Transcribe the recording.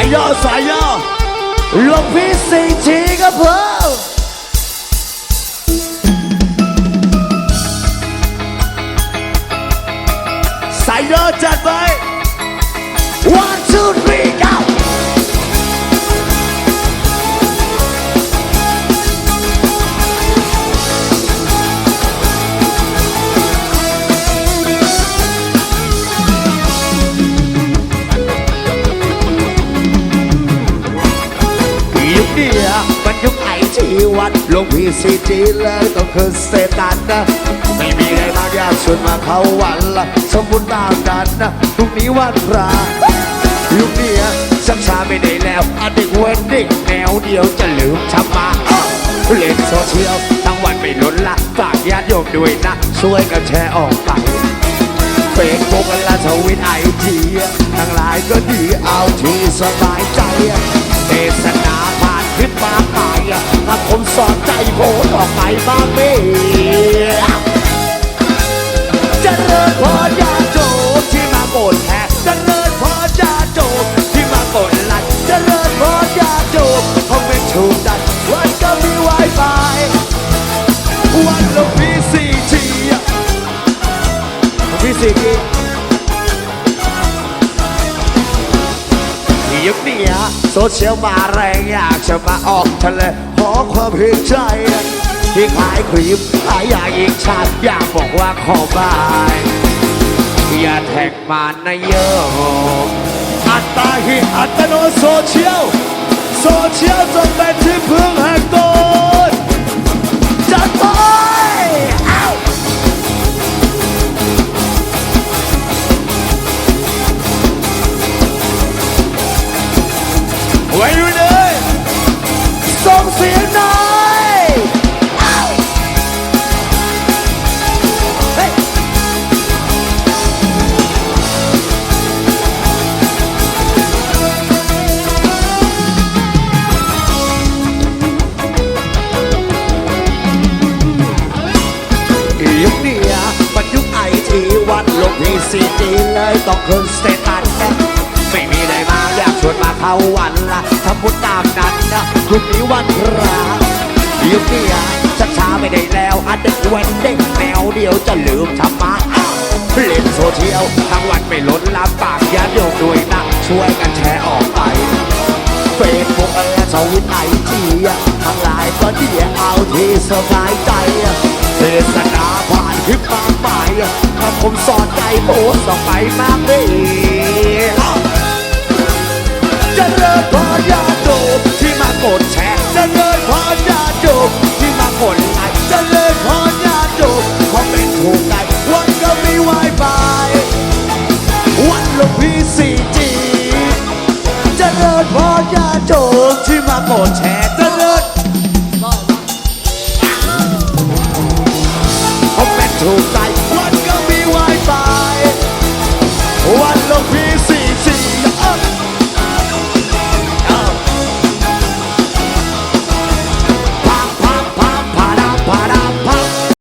ายย่อสายย่อหลวงพี่สี่ทีครับผมสายย่อจัดไป one two three ดียมันยุคไอทีวันลงพีซีจีเลยต้องคือเซตันนะไม่มีอะไรมากยากชวนมาเข้าวันละสมบูรณ์ตามนั้นนะพรุ่งนี้วันพระยุคนี้ยชักชาไม่ได้แล้วอันเด็กเว้นเด็กแนวเดียวจะลืมชำมาเล่นโซเชียลทั้งวันไม่ลดละฝากญาติโยมด้วยนะ ช่วยกันแชร์ออกไปเฟซบุ๊กและทวิตไอจีทั้งหลายก็ดีเอาที่สบายใจเทศ อนใจโพสต์ออกไปบ้างไม่เจะเลิญพอญาโจมที่มากดแชร์เจะเลิญพอญาโจมที่มากดลค์เจะเลิญพอญาโจมคอมเมนต์ถูกดันวันก็มีไวไฟวันละพีซีทีพีซีทียุคนี้โซเชียลมาแรงอยากจะมาออกทะเล อความเห็นใจ ที่ขายครีมขายยาอีกชาติอยากบอกว่าขอบาย อย่าแท็กมานะเยอะอัตตาหิอัตโนโซเชียลโซเชียลจนเป็นที่พึ่งแห่งตนจัดไปเอาไว้ดูเลย ซีจีเลยต้องขึ้นสเตตัสแน่ไม่มีอะไรมาอยากชวนมาเข้าวันละทำบุญตามนั้นนะพรุ่งนี้วันพระยุคนี้ชักช้าไม่ได้แล้วอันเด็กเว้นเด็กแนวเดียวจะลืมธรรมะเล่นโซเชียลทั้งวันไม่ลดละปากญาติโยมด้วยนะช่วยกันแชร์ออกไปเฟซบุ๊กและทวิตไอจีทั้งหลายก็ดีเอาที่สบายใจเทศนาผ่านคลิปมา กมายถ้าผมสอนใจโพสต์อไปมากเลยจะเลิกพอญาโยมที่มากดแชร์จะเลิกพอญาโยมที่มากดไลค์จะเลิกพอญาโยมคอมเมนต์ถูกใจวันก็มีไวไฟวันลงพีซีจีจะเลิศพอญาโจมที่มากดแช